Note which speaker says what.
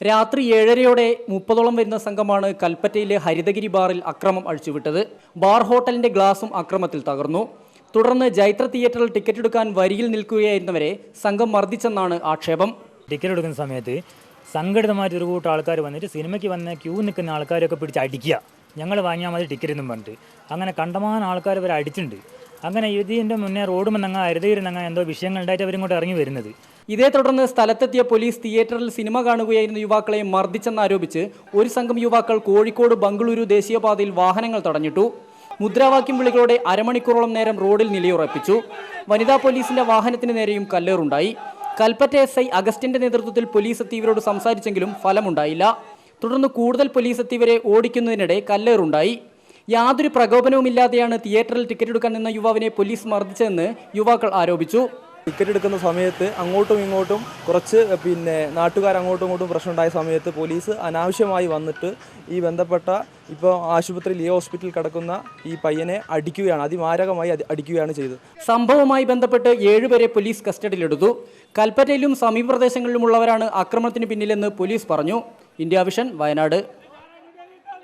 Speaker 1: രാത്രി ഏഴരയോടെ മുപ്പതോളം വരുന്ന സംഘമാണ് കൽപ്പറ്റയിലെ ഹരിതഗിരി ബാറിൽ അക്രമം അഴിച്ചുവിട്ടത്. ബാർ ഹോട്ടലിന്റെ ഗ്ലാസും അക്രമത്തിൽ തകർന്നു. തുടർന്ന് ജൈത്ര തിയേറ്ററിൽ ടിക്കറ്റ് എടുക്കാൻ വരിയിൽ നിൽക്കുകയായിരുന്നവരെ സംഘം മർദ്ദിച്ചെന്നാണ് ആക്ഷേപം.
Speaker 2: ടിക്കറ്റ് എടുക്കുന്ന സമയത്ത് സംഘടിതമായിട്ട് ഒരു കൂട്ടം ആൾക്കാർ വന്നിട്ട് സിനിമയ്ക്ക് വന്ന ക്യൂ നിൽക്കുന്ന ആൾക്കാരൊക്കെ പിടിച്ച് അടിക്കുക. ഞങ്ങൾ വാങ്ങിയാൽ മതി ടിക്കറ്റ് എന്നും പറഞ്ഞിട്ട്. അങ്ങനെ കണ്ടമാനം ആൾക്കാർ വരെ അടിച്ചിട്ടുണ്ട്. അങ്ങനെ ഇതിന്റെ മുന്നേ റോഡ് ഹരിതഗിരി അരുതയിരുന്നങ്ങ എന്തോ വിഷയങ്ങൾ ഉണ്ടായിട്ട് അവരിങ്ങോട്ട് ഇറങ്ങി വരുന്നത്.
Speaker 1: ഇതേ തുടർന്ന് സ്ഥലത്തെത്തിയ പോലീസ് തിയേറ്ററിൽ സിനിമ കാണുകയായിരുന്ന യുവാക്കളെ മർദ്ദിച്ചെന്നാരോപിച്ച് ഒരു സംഘം യുവാക്കൾ കോഴിക്കോട് ബംഗളൂരു ദേശീയപാതയിൽ വാഹനങ്ങൾ തടഞ്ഞിട്ടു. മുദ്രാവാക്യം വിളികളോടെ അരമണിക്കൂറോളം നേരം റോഡിൽ നിലയുറപ്പിച്ചു. വനിതാ പോലീസിന്റെ വാഹനത്തിന് നേരെയും കല്ലേറുണ്ടായി. കൽപ്പറ്റ എസ് ഐ അഗസ്റ്റിന്റെ നേതൃത്വത്തിൽ പോലീസ് എത്തിയവരോട് സംസാരിച്ചെങ്കിലും ഫലമുണ്ടായില്ല. തുടർന്ന് കൂടുതൽ പോലീസ് എത്തിയവരെ ഓടിക്കുന്നതിനിടെ കല്ലേറുണ്ടായി. യാതൊരു പ്രകോപനവുമില്ലാതെയാണ് തിയേറ്ററിൽ ടിക്കറ്റ് എടുക്കാൻ നിന്ന യുവാവിനെ പോലീസ് മർദ്ദിച്ചതെന്ന് യുവാക്കൾ ആരോപിച്ചു.
Speaker 3: ടിക്കറ്റ് എടുക്കുന്ന സമയത്ത് അങ്ങോട്ടും ഇങ്ങോട്ടും കുറച്ച് പിന്നെ നാട്ടുകാർ അങ്ങോട്ടും ഇങ്ങോട്ടും പ്രശ്നമുണ്ടായ സമയത്ത് പോലീസ് അനാവശ്യമായി വന്നിട്ട് ഈ ബന്ധപ്പെട്ട ഇപ്പോൾ ആശുപത്രിയിൽ ഈ ഹോസ്പിറ്റലിൽ കിടക്കുന്ന ഈ പയ്യനെ അടിക്കുകയാണ് അതിമാരകമായി അടിക്കുകയാണ് ചെയ്തത്.
Speaker 1: സംഭവവുമായി ബന്ധപ്പെട്ട് ഏഴുപേരെ പോലീസ് കസ്റ്റഡിയിലെടുത്തു. കൽപ്പറ്റയിലും സമീപ പ്രദേശങ്ങളിലുമുള്ളവരാണ് ആക്രമണത്തിന് പിന്നിലെന്ന് പോലീസ് പറഞ്ഞു. India vision Wayanad.